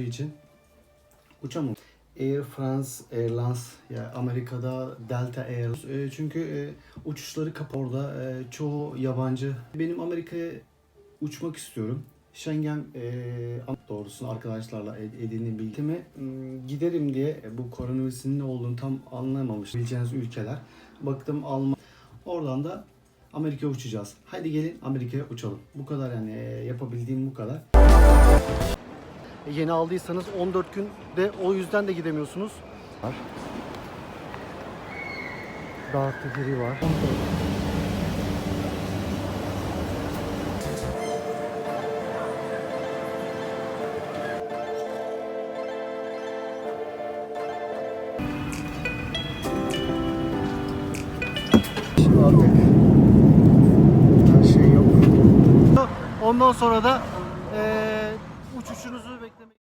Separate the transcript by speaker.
Speaker 1: için uçamam. Air France Airlines ya Amerika'da Delta Air E, çünkü e, uçuşları kap orada e, çoğu yabancı. Benim Amerika'ya uçmak istiyorum. Schengen e, doğrusunu arkadaşlarla ed- edindiğim bilgimi giderim diye e, bu koronavirüsün ne olduğunu tam anlamamış bileceğiniz ülkeler. Baktım Alman. Oradan da Amerika'ya uçacağız. Hadi gelin Amerika'ya uçalım. Bu kadar yani e, yapabildiğim bu kadar. E, Yeni aldıysanız 14 gün de o yüzden de gidemiyorsunuz. Var. Dağıtı biri var. Şey. Ondan sonra da eee uçuşunuzu beklemek